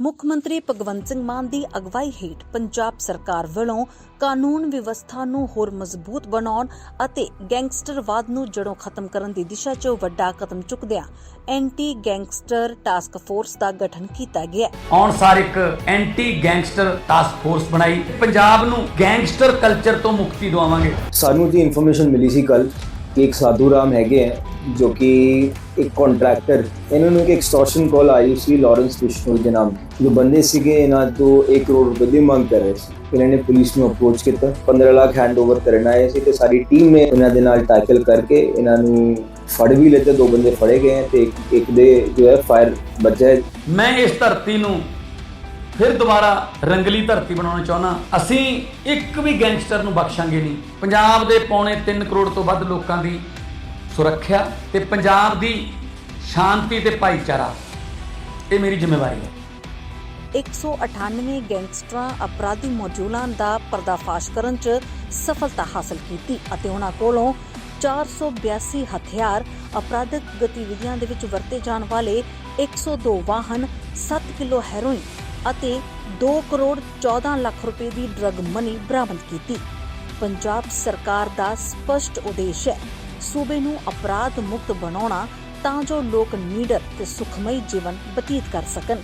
ਮੁੱਖ ਮੰਤਰੀ ਭਗਵੰਤ ਸਿੰਘ ਮਾਨ ਦੀ ਅਗਵਾਈ ਹੇਠ ਪੰਜਾਬ ਸਰਕਾਰ ਵੱਲੋਂ ਕਾਨੂੰਨ ਵਿਵਸਥਾ ਨੂੰ ਹੋਰ ਮਜ਼ਬੂਤ ਬਣਾਉਣ ਅਤੇ ਗੈਂਗਸਟਰਵਾਦ ਨੂੰ ਜੜੋਂ ਖਤਮ ਕਰਨ ਦੀ ਦਿਸ਼ਾ 'ਚ ਵੱਡਾ ਕਦਮ ਚੁੱਕਦਿਆਂ ਐਂਟੀ ਗੈਂਗਸਟਰ ਟਾਸਕ ਫੋਰਸ ਦਾ ਗਠਨ ਕੀਤਾ ਗਿਆ ਹੈ। ਆਉਣ ਸਾਰ ਇੱਕ ਐਂਟੀ ਗੈਂਗਸਟਰ ਟਾਸਕ ਫੋਰਸ ਬਣਾਈ। ਪੰਜਾਬ ਨੂੰ ਗੈਂਗਸਟਰ ਕਲਚਰ ਤੋਂ ਮੁਕਤੀ ਦਿਵਾਵਾਂਗੇ। ਸਾਨੂੰ ਜੀ ਇਨਫੋਰਮੇਸ਼ਨ ਮਿਲੀ ਸੀ ਕੱਲ ਕਿ ਇੱਕ ਸਾਧੂ ਰਾਮ ਹੈਗੇ ਹੈ ਜੋ ਕਿ ਇੱਕ ਕੰਟਰੈਕਟਰ ਇਹਨਾਂ ਨੂੰ ਇੱਕ ਐਕਸਟੋਰਸ਼ਨ ਕਾਲ ਆਈ ਸੀ ਲਾਰੈਂਸ ਬਿਸ਼ਨੋਈ ਦੇ ਨਾਮ ਜੋ ਬੰਦੇ ਸੀਗੇ, ਇਹਨਾਂ ਤੋਂ 1 ਕਰੋੜ ਰੁਪਏ ਦੀ ਮੰਗ ਕਰ ਰਹੇ ਸੀ। ਇਹਨਾਂ ਨੇ ਪੁਲਿਸ ਨੂੰ ਅਪਰੋਚ ਕੀਤਾ 15 ਲੱਖ ਹੈਂਡਓਵਰ ਕਰਨ ਆਏ ਸੀ ਤੇ ਸਾਡੀ ਟੀਮ ਨੇ ਇਹਨਾਂ ਦੇ ਨਾਲ ਟੈਕਲ ਕਰਕੇ ਇਹਨਾਂ ਨੂੰ ਫੜ ਵੀ ਲਿੱਤੇ, ਦੋ ਬੰਦੇ ਫੜੇ ਗਏ ਤੇ ਇੱਕ- ਦੇ ਜੋ ਹੈ ਫਾਇਰ ਬਚਿਆ ਮੈਂ ਇਸ ਧਰਤੀ ਨੂੰ ਫਿਰ ਦੁਬਾਰਾ ਰੰਗਲੀ ਧਰਤੀ ਬਣਾਉਣਾ ਚਾਹੁੰਦਾ ਅਸੀਂ ਇੱਕ ਵੀ ਗੈਂਗਸਟਰ ਨੂੰ ਬਖਸ਼ਾਂਗੇ ਨਹੀਂ। ਪੰਜਾਬ ਦੇ ਪੌਣੇ 3 ਕਰੋੜ ਤੋਂ ਵੱਧ ਲੋਕਾਂ ਦੀ ਸੁਰੱਖਿਆ ਤੇ ਪੰਜਾਬ ਦੀ ਸ਼ਾਂਤੀ ਤੇ ਭਾਈਚਾਰਾ। ਇਹ ਮੇਰੀ ਜ਼ਿੰਮੇਵਾਰੀ ਹੈ। 198 ਗੈਂਗਸਟਰਾਂ ਅਪਰਾਧੀ ਮੌਜੂਲਾਂ ਦਾ ਪਰਦਾਫਾਸ਼ ਕਰਨ 'ਚ ਸਫਲਤਾ ਹਾਸਲ ਕੀਤੀ ਅਤੇ ਉਹਨਾਂ ਕੋਲੋਂ 482 ਹਥਿਆਰ ਅਪਰਾਧਿਕ ਗਤੀਵਿਧੀਆਂ ਦੇ ਵਿੱਚ ਵਰਤੇ ਜਾਣ ਵਾਲੇ 102 ਵਾਹਨ 7 ਕਿਲੋ ਹੈਰੋਇਨ ਅਤੇ 2 ਕਰੋੜ 14 ਲੱਖ ਰੁਪਏ ਦੀ ਡਰਗ ਮਨੀ ਬਰਾਮਦ ਕੀਤੀ। ਪੰਜਾਬ ਸਰਕਾਰ ਦਾ ਸਪਸ਼ਟ ਉਦੇਸ਼ ਹੈ, ਸੂਬੇ ਨੂੰ ਅਪਰਾਧ ਮੁਕਤ ਬਣਾਉਣਾ ਤਾਂ ਜੋ ਲੋਕ ਨੀਡਰ ਤੇ ਸੁਖਮਈ ਜੀਵਨ ਬਤੀਤ ਕਰ ਸਕਣ।